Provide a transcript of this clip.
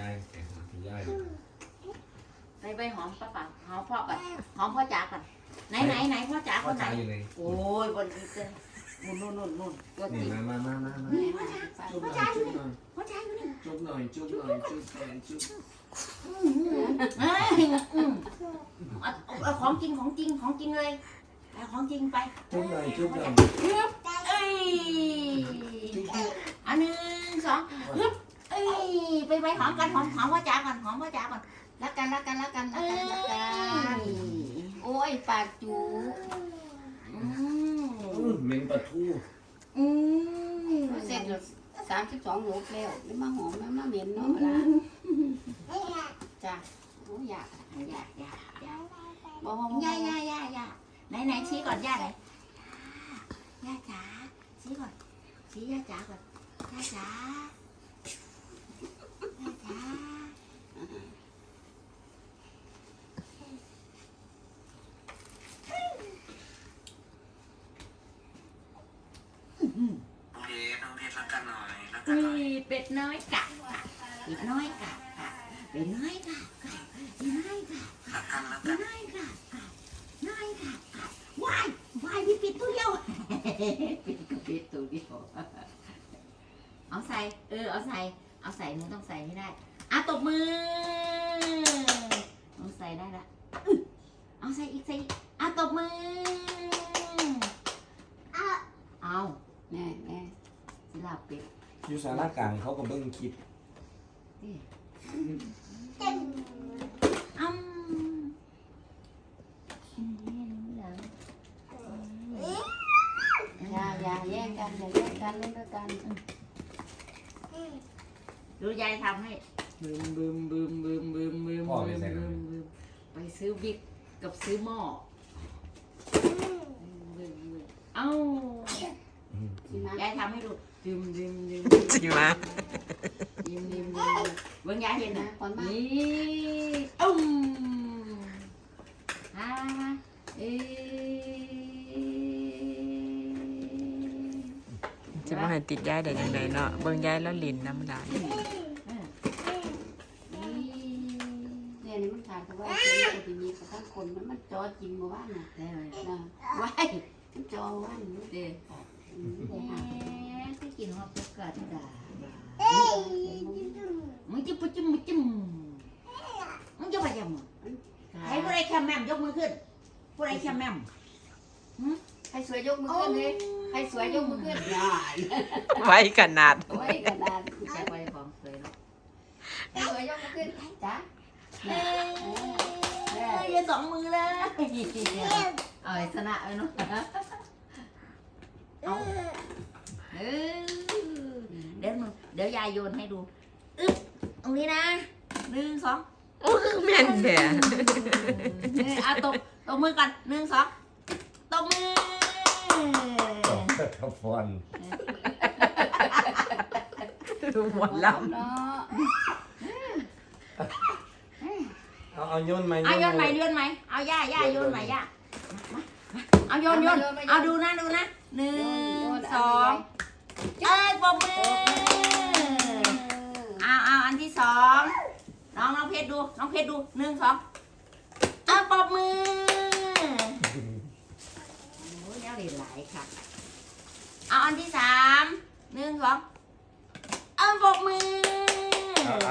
ยายแกหาคุณยายไปไปหอมป้าป๋าหอมพ่อก่อนหอมพ่อจ๋าก่อนไหนไหนไหนพ่อจ๋าคพ่อนไหนจ๋าอยู่ไหนโอ้ยบนนี้เจอนู่นนู่นนู่นนู่นตัวจนี่ริงมามามามามานี่มาจุ๊บหน่อยจุ๊บหน่อยพ่อจ๋าอยู่นี่จุ๊บหน่อยจุ๊บหน่อยจุ๊บหน่อยจุ๊บเอ้ยอืมเอาเอาของจริงของจริงของจริงเลยเอาของจริงไปจุ๊บหน่อยจุ๊บหน่อยเอ้ยอันหนึ่งสองฮึบ เอ้ยไปไปหอมกันหอมหอมพ่อจ๋าก่อนหอมพ่อจ๋าก่อนรักกันรักกันรักกันรักกันรักกันโอ้ยปากจูอืมเหม็นปลาทูอืมเสร็จแล้วสามสิบสองโลแล้วไม่มาหอมไม่มาเหม็นเนาะล่ะจ้ะโอ้ยอยากอยากอยากอยากบอกว่ย่าย่าย่าย่าไหนไหนชี้ก่อนย่าไหนย่าจ๋าชี้ก่อนชี้ย่าจ๋าก่อนย่าจ๋าย่าจ๋า 嗯เพชรน้องเพชรรักกันหน่อยรักกันหน่อย นี่เป็ดน้อยกะกะเป็ดน้อยกะกะเป็ดน้อยกะกะเป็ดน้อยกะรักกันรักเป็กัดนน้อยกะกะน้อยกะกะวายวายพี่ปิดตัวเดียวปิดก็ปิดตัวเดียวเอาใส่เออเอาใส่เอาใส่หนูต้องใส่ให้ได้อะตบมือหนูใส่ได้ละอื้อเอาใส่อีกใส่อีกอะตบมือ อยู่สานากลางเขาก็เบิ่งคลิปแอ้อย่าอย่าแย่งกันอย่าแย่งกันเล่นด้วยกันดูยายทำให้บึมบึมบึมบึมบึมบึมบึมบึมบึมไปซื้อบิ๊กกับซื้อหม้อบึมเอ้า ทำให้ดูดิมดิมดิมจริงไหมดิมดิมดิมเบิ่งยายเห็นนะนะก่อนมานี่อุ้มฮ่าเอ๊จะมาให้ติดยายได้ยังไงเนาะเบิ่งยายแล้วลิ้นน้ำลายเนี่ยนี่มันขาดเพราะว่าคนมันจะมีกระทั่งคนมันมันจอจริงมาว่านน่ะได้เลยนะว้ายมันจอว่านเด็กอื กินฮอตดอกกันด่ามึงจิ้มปุ๊จิ้มมึงจิ้มมึงจะไปยังมึงให้ผู้ใดแคมแมมยกมือขึ้นผู้ใดแคมแมมใครสวยยกมือขึ้นเลยใครสวยยกมือขึ้นอย่าไว้ขนาดโอ้ยกระดาษแค่ไปของสวยเนาะใครสวยยกมือขึ้นจ้ะเอ้ยอย่าสองมือเลยเอาไอ้ชนะเลยเนาะเอาเออเดี๋ยวมึงเดี๋ยวยายโยนให้ดูอึ๊บตรงนี้นะหนึ่งสองโอ้คือแม่นแท้นี่เอาตบตบมือกันหนึ่งสองตบมือสองตะฟอนดูหมดลเนาะเอาเอาโยนไหมเอาโยนใหม่โยนใหม่เอาย่าย่าโยนใหม่ย่ามามาเอาโยนโยนเอาดูนะดูนะหนึ่งสองเอ้ยปมมือ เอาเอาอันที่สองน้องน้องเพชรดู น้องเพชรดูหนึ่งสองเอาปอบมือโอ้ยแล้วเหรียหลายค่ะ เอาอันที่สามหนึ่งสองเอาปมมือเอาเอ